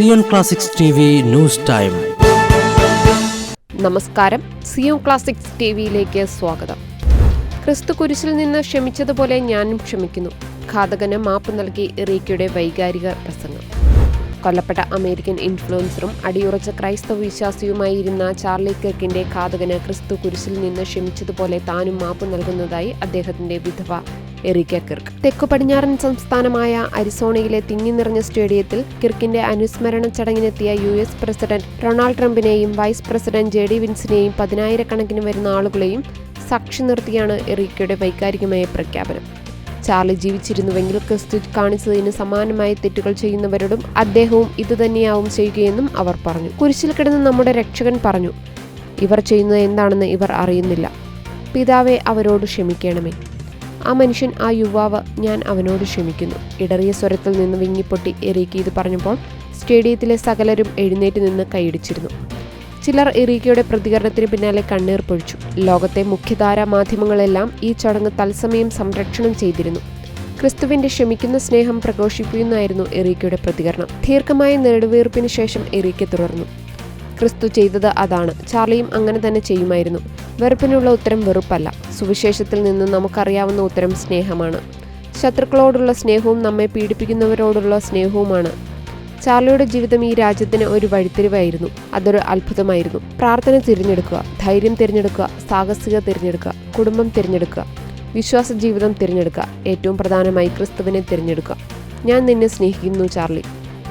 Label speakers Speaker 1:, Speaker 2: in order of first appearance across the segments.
Speaker 1: Zion classics news time.
Speaker 2: നമസ്കാരം. Zion classics T വിയിലേക്ക് സ്വാഗതം. ക്രിസ്തു കുരിശിൽ നിന്ന് ക്ഷമിച്ചതുപോലെ ഞാനും ക്ഷമിക്കുന്നു. ഘാതകന് മാപ്പ് നൽകി റീക്കയുടെ വൈകാരിക പ്രസംഗം. കൊല്ലപ്പെട്ട അമേരിക്കൻ ഇൻഫ്ലുവൻസറും അടിയുറച്ച ക്രൈസ്തവ വിശ്വാസിയുമായിരുന്ന ചാർലി കിർക്കിന്റെ ഘാതകന് ക്രിസ്തു കുരിശിൽ നിന്ന് ക്ഷമിച്ചതുപോലെ താനും മാപ്പ് നൽകുന്നതായി അദ്ദേഹത്തിന്റെ വിധവ എറിക്ക കിർക്ക്. തെക്കു പടിഞ്ഞാറൻ സംസ്ഥാനമായ അരിസോണയിലെ തിങ്ങി നിറഞ്ഞ സ്റ്റേഡിയത്തിൽ കിർക്കിന്റെ അനുസ്മരണ ചടങ്ങിനെത്തിയ യു എസ് പ്രസിഡന്റ് ഡൊണാൾഡ് ട്രംപിനെയും വൈസ് പ്രസിഡന്റ് ജെ ഡി വിൻസിനെയും പതിനായിരക്കണക്കിന് വരുന്ന ആളുകളെയും സാക്ഷി നിർത്തിയാണ് എറിക്കയുടെ വൈകാരികമായ പ്രഖ്യാപനം. ചാർലി ജീവിച്ചിരുന്നുവെങ്കിൽ ക്രിസ്തു കാണിച്ചതിന് സമാനമായ തെറ്റുകൾ ചെയ്യുന്നവരോടും അദ്ദേഹവും ഇതുതന്നെയാവും ചെയ്യുകയെന്നും അവർ പറഞ്ഞു. കുരിശിൽ കിടന്ന് നമ്മുടെ രക്ഷകൻ പറഞ്ഞു ഇവർ ചെയ്യുന്നത് എന്താണെന്ന് ഇവർ അറിയുന്നില്ല. പിതാവെ അവരോട് ക്ഷമിക്കണമേ. ആ മനുഷ്യൻ ആ യുവാവ് ഞാൻ അവനോട് ക്ഷമിക്കുന്നു. ഇടറിയ സ്വരത്തിൽ നിന്ന് വിങ്ങിപ്പൊട്ടി എറീക്കി ഇത് പറഞ്ഞപ്പോൾ സ്റ്റേഡിയത്തിലെ സകലരും എഴുന്നേറ്റ് നിന്ന് കൈയിടിച്ചിരുന്നു. ചിലർ എറീക്കയുടെ പ്രതികരണത്തിന് പിന്നാലെ കണ്ണീർ പൊഴിച്ചു. ലോകത്തെ മുഖ്യധാരാ മാധ്യമങ്ങളെല്ലാം ഈ ചടങ്ങ് തത്സമയം സംരക്ഷണം ചെയ്തിരുന്നു. ക്രിസ്തുവിന്റെ ക്ഷമിക്കുന്ന സ്നേഹം പ്രഘോഷിപ്പിക്കുന്നായിരുന്നു എറീക്കയുടെ പ്രതികരണം. ദീർഘമായ നെടുവീർപ്പിന് ശേഷം എറീക്ക തുടർന്നു. ക്രിസ്തു ചെയ്തത് അതാണ്. ചാർലിയും അങ്ങനെ തന്നെ ചെയ്യുമായിരുന്നു. വെറുപ്പിനുള്ള ഉത്തരം വെറുപ്പല്ല. സുവിശേഷത്തിൽ നിന്ന് നമുക്കറിയാവുന്ന ഉത്തരം സ്നേഹമാണ്. ശത്രുക്കളോടുള്ള സ്നേഹവും നമ്മെ പീഡിപ്പിക്കുന്നവരോടുള്ള സ്നേഹവുമാണ്. ചാർലിയുടെ ജീവിതം ഈ രാജ്യത്തിന് ഒരു വഴിത്തിരിവായിരുന്നു. അതൊരു അത്ഭുതമായിരുന്നു. പ്രാർത്ഥന തിരഞ്ഞെടുക്കുക ധൈര്യം തിരഞ്ഞെടുക്കുക സാഹസിക തിരഞ്ഞെടുക്കുക കുടുംബം തിരഞ്ഞെടുക്കുക വിശ്വാസ ജീവിതം തിരഞ്ഞെടുക്കുക ഏറ്റവും പ്രധാനമായി ക്രിസ്തുവിനെ തിരഞ്ഞെടുക്കുക. ഞാൻ നിന്നെ സ്നേഹിക്കുന്നു ചാർലി.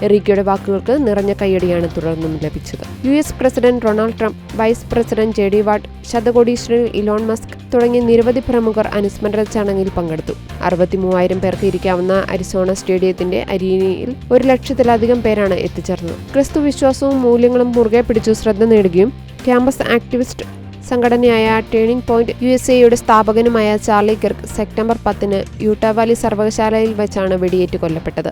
Speaker 2: എറീക്കയുടെ വാക്കുകൾക്ക് നിറഞ്ഞ കയ്യടിയാണ് തുടർന്നും ലഭിച്ചത്. U S president Donald Trump vice president J D what ശതകോടീശ്വരൻ ഇലോൺ മസ്ക് തുടങ്ങിയ നിരവധി പ്രമുഖർ അനുസ്മരണ ചടങ്ങിൽ പങ്കെടുത്തു. അറുപത്തി മൂവായിരം പേർക്ക് ഇരിക്കാവുന്ന അരിസോണ സ്റ്റേഡിയത്തിന്റെ അരീനയിൽ ഒരു ലക്ഷത്തിലധികം പേരാണ് എത്തിച്ചേർന്നത്. ക്രിസ്തു വിശ്വാസവും മൂല്യങ്ങളും മുറുകെ പിടിച്ചു ശ്രദ്ധ നേടുകയും ക്യാമ്പസ് ആക്ടിവിസ്റ്റ് സംഘടനയായ ടേണിംഗ് പോയിന്റ് യു എസ് എയുടെ സ്ഥാപകനുമായ ചാർലി കിർക്ക് സെപ്റ്റംബർ പത്തിന് യൂട്ടാവാലി സർവകലാശാലയിൽ വെച്ചാണ് വെടിയേറ്റ് കൊല്ലപ്പെട്ടത്.